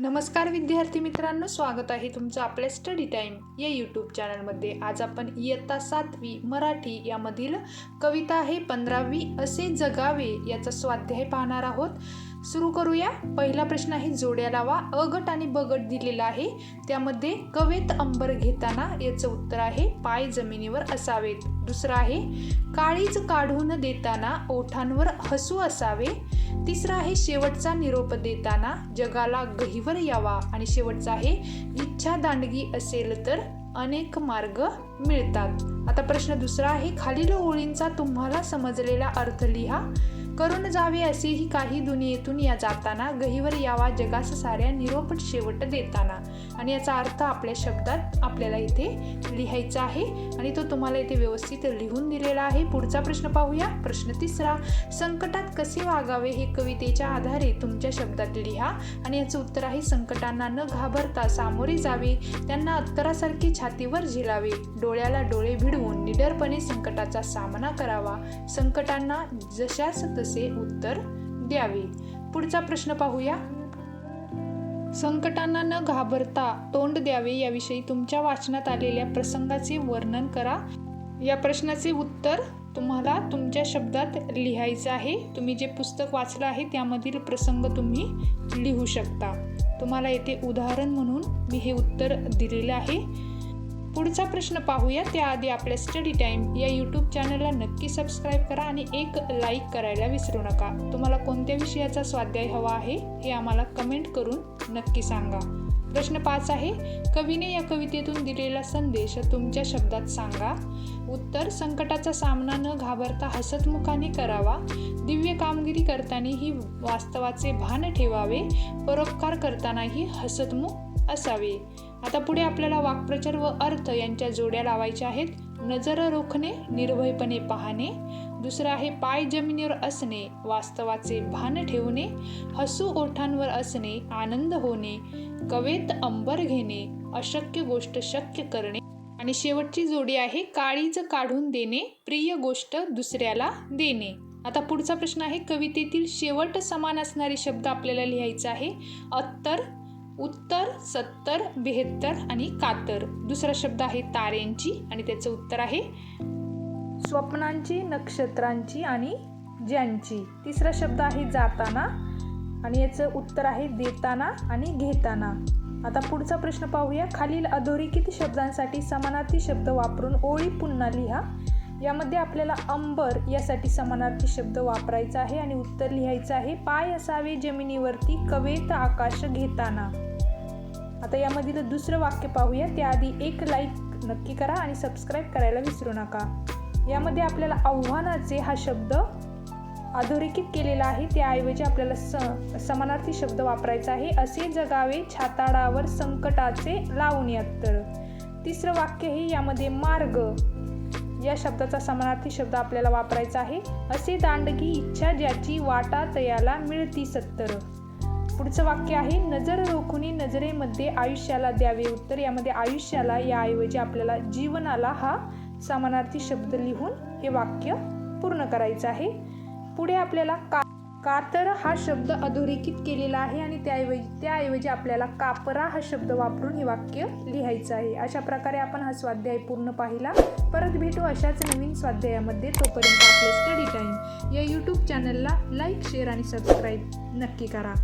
नमस्कार विद्यार्थी मित्रांनो स्वागत आहे तुमचं आपल्या स्टडी टाईम या यूट्यूब चॅनलमध्ये आज आपण इयत्ता सातवी मराठी यामधील कविता आहे पंधरावी असे जगावे याचा स्वाध्याय पाहणार आहोत. सुरू करूया. पहिला प्रश्न आहे जोड्या लावा. अ गट आणि ब गट दिलेला आहे. त्यामध्ये कवेत अंबर घेताना याचं उत्तर आहे पाय जमिनीवर असावेत. दुसरं आहे काळीज काढून देताना ओठांवर हसू असावे. तिसरा आहे शेवटचा निरोप देताना जगाला गहिवर यावा. आणि शेवटचा आहे इच्छा दांडगी असेल तर अनेक मार्ग मिळतात. आता प्रश्न दुसरा आहे खालील ओळींचा तुम्हाला समजलेला अर्थ लिहा. करून जावे असेही काही दुनियेतून या जाताना गहिवर यावा जगास साऱ्या निरोप शेवट देताना. आणि याचा अर्थ आपल्या शब्दात आपल्याला इथे लिहायचा आहे. आणि तो तुम्हाला इथे व्यवस्थित लिहून दिलेला आहे. पुढचा प्रश्न पाहूया. प्रश्न तिसरा संकटात कसे वागावे हे कवितेच्या आधारे तुमच्या शब्दात लिहा. आणि याचं उत्तर आहे संकटांना न घाबरता सामोरे जावे. त्यांना अत्तरासारखी छातीवर झेलावे. डोळ्याला डोळे भिडवून निडरपणे संकटाचा सामना करावा. संकटांना जशास तसे उत्तर द्यावे. पुढचा प्रश्न पाहूया. संकटांना न घाबरता तोंड द्यावे याविषयी तुमच्या वाचनात आलेल्या प्रसंगाचे वर्णन करा. या प्रश्नाचे उत्तर तुम्हाला तुमच्या शब्दात लिहायचं आहे. तुम्ही जे पुस्तक वाचलं आहे त्यामधील प्रसंग तुम्ही लिहू शकता. तुम्हाला येथे उदाहरण म्हणून मी हे उत्तर दिलेलं आहे. पुढचा प्रश्न पाहूया. त्याआधी आपल्या स्टडी टाईम या यूट्यूब चॅनलला नक्की सबस्क्राईब करा आणि एक लाईक करायला विसरू नका. तुम्हाला कोणत्या विषयाचा स्वाध्याय हवा आहे हे आम्हाला कमेंट करून नक्की सांगा. प्रश्न पाच आहे कवीने या कवितेतून दिलेला संदेश तुमच्या शब्दात सांगा. उत्तर संकटाचा सामना न घाबरता हसतमुखाने करावा. दिव्य कामगिरी करतानाही वास्तवाचे भान ठेवावे. परोपकार करतानाही हसतमुख असावे. आता पुढे आपल्याला वाक्प्रचार व अर्थ यांच्या जोड्या लावायच्या आहेत. नजर रोखणे निर्भयपणे पाहणे. दुसरं आहे पाय जमिनीवर असणे वास्तवाचे भान ठेवणे. हसू ओठांवर असणे आनंद होणे. कवेत अंबर घेणे अशक्य गोष्ट शक्य करणे. आणि शेवटची जोडी आहे काळीज काढून देणे प्रिय गोष्ट दुसऱ्याला देणे. आता पुढचा प्रश्न आहे कवितेतील शेवट समान असणारे शब्द आपल्याला लिहायचा आहे. अत्तर उत्तर सत्तर बेहत्तर आणि कातर. दुसरा शब्द आहे ताऱ्यांची आणि त्याचं उत्तर आहे स्वप्नांची नक्षत्रांची आणि ज्यांची. तिसरा शब्द आहे जाताना आणि याचं उत्तर आहे देताना आणि घेताना. आता पुढचा प्रश्न पाहूया. खालील अधोरेखित शब्दांसाठी समानार्थी शब्द वापरून ओळी पुन्हा लिहा. यामध्ये आपल्याला अंबर यासाठी समानार्थी शब्द वापरायचा आहे आणि उत्तर लिहायचं आहे. पाय असावे जमिनीवरती कवेत आकाश घेताना. आता यामधील दुसरं वाक्य पाहूया. त्याआधी एक लाईक नक्की करा आणि सबस्क्राईब करायला विसरू नका. यामध्ये आपल्याला आव्हानाचे हा शब्द अधोरेखित केलेला आहे. त्याऐवजी आपल्याला स समानार्थी शब्द वापरायचा आहे. असे जगावे छाताडावर संकटाचे लावून अत्तर तिसरं वाक्य हे यामध्ये मार्ग. या शब्दाचा समानार्थी शब्द आपल्याला वापरायचा आहे. असे दांडगी इच्छा ज्याची वाटा तयाला मिळती सत्तर. पुढचं वाक्य आहे नजर रोखुनी नजरेमध्ये आयुष्याला द्यावे. उत्तर यामध्ये आयुष्याला याऐवजी आपल्याला जीवनाला हा समानार्थी शब्द लिहून हे वाक्य पूर्ण करायचं आहे. पुढे आपल्याला का कातर हा शब्द अधोरेखित केलेला आहे आणि त्याऐवजी त्याऐवजी आपल्याला कापरा हा शब्द वापरून हे वाक्य लिहायचं आहे. अशा प्रकारे आपण हा स्वाध्याय पूर्ण पाहिला. परत भेटू अशाच नवीन स्वाध्यायामध्ये. तोपर्यंत आपले स्टडी टाईम या यूट्यूब चॅनलला लाईक शेअर आणि सबस्क्राईब नक्की करा.